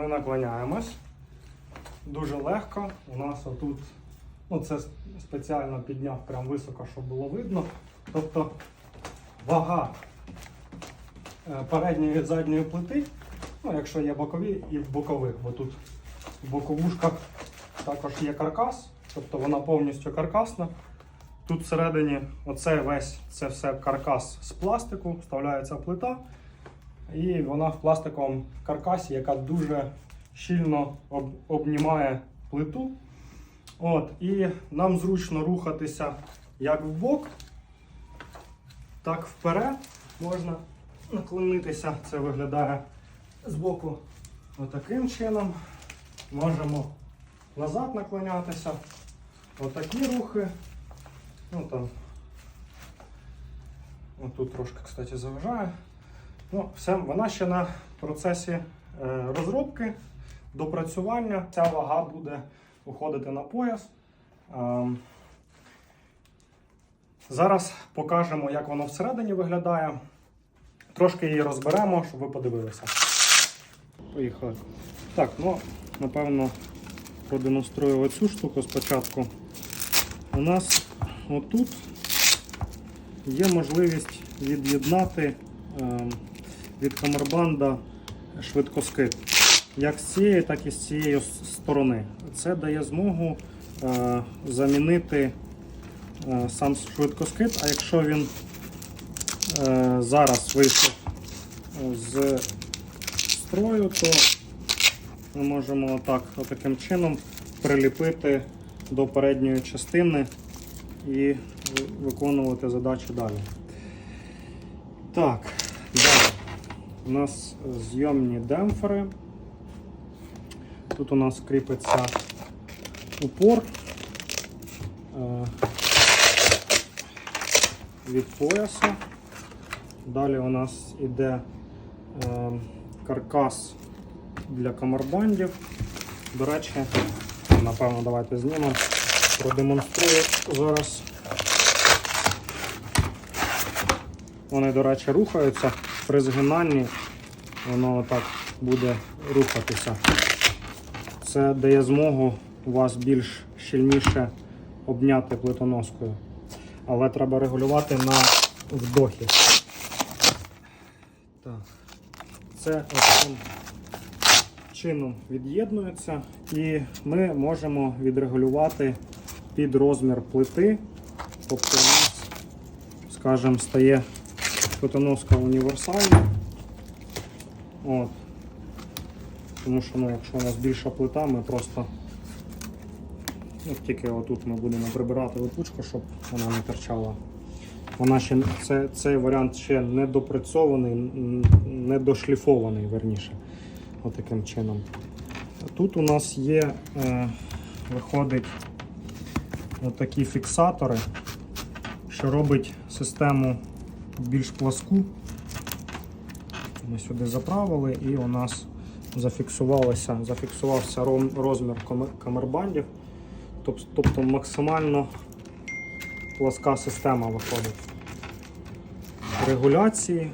ми наклоняємось. Дуже легко. У нас отут, ну це спеціально підняв прям високо, щоб було видно. Тобто вага е, передньої і задньої плити, ну якщо є бокові і в бокових, бо тут в боковушках також є каркас, тобто вона повністю каркасна. Тут всередині оце весь це все каркас з пластику, вставляється плита, і вона в пластиковому каркасі, яка дуже щільно об- обнімає плиту. От, і нам зручно рухатися як в бок, так вперед. Можна наклонитися, це виглядає збоку отаким чином. Можемо назад наклонятися. Отакі рухи. Ну там. Отут трошки, кстати, заважає. Ну, все, вона ще на процесі е, розробки, допрацювання. Ця вага буде уходити на пояс. Ем, зараз покажемо, як воно всередині виглядає. Трошки її розберемо, щоб ви подивилися. Поїхали. Так, ну, напевно, продемонструю оцю штуку спочатку. У нас отут є можливість від'єднати е, від камербанда швидкоскид. Як з цієї, так і з цієї сторони. Це дає змогу е, замінити е, сам швидкоскид, а якщо він е, зараз вийшов е, з строю, то ми можемо отак, отаким чином приліпити до передньої частини і виконувати задачу далі. Так, далі. У нас зйомні демпфери. Тут у нас кріпиться упор е, від пояса. Далі у нас іде е, каркас для камербандів. До речі, напевно, давайте знімемо. Продемонструю зараз. Вони, до речі, рухаються. При згинанні воно отак буде рухатися. Це дає змогу вас більш щільніше обняти плитоноскою. Але треба регулювати на вдохі. Так. Це таким чином від'єднується, і ми можемо відрегулювати під розмір плити. Тобто у нас, скажімо, стає плитоноска універсальна. От. Тому що ну, якщо у нас більша плита, ми просто ну, тільки отут ми будемо прибирати липучку, щоб вона не торчала. Вона ще це, цей варіант ще не допрацьований, не дошліфований, верніше. Отаким чином. Тут у нас є, е, виходить, отакі фіксатори, що робить систему більш пласку. Ми сюди заправили і у нас зафіксувалося, зафіксувався розмір камербандів. Тобто максимально пласка система виходить. Регуляції.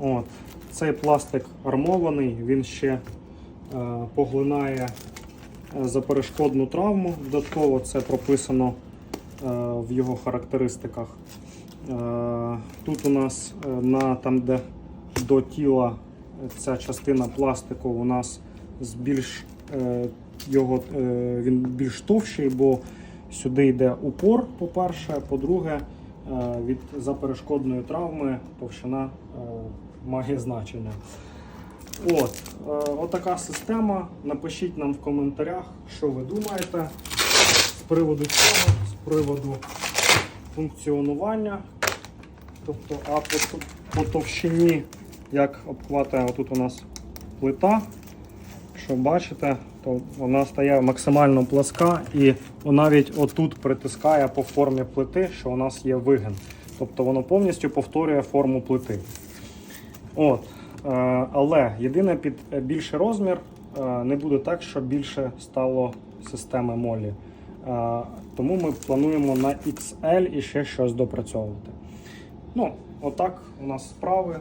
От. Цей пластик армований, він ще е, поглинає е, заперешкодну травму. Додатково це прописано е, в його характеристиках. Е, тут у нас е, на там, де до тіла е, ця частина пластику у нас з більш е, його він більш товщий, бо сюди йде упор, по-перше, по-друге, від заперешкодної травми товщина має значення. От, отака система. Напишіть нам в коментарях, що ви думаєте з приводу цього, з приводу функціонування. Тобто, а по, по товщині, як обхватує отут у нас плита, що бачите, то вона стає максимально пласка і навіть отут притискає по формі плити, що у нас є вигин. Тобто воно повністю повторює форму плити. От. Е, але єдине під е, більший розмір е, не буде так, що більше стало системи молі. Е, тому ми плануємо на XL і ще щось допрацьовувати. Ну, отак у нас справи.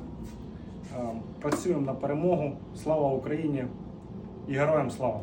Е, Працюємо на перемогу. Слава Україні і героям слава!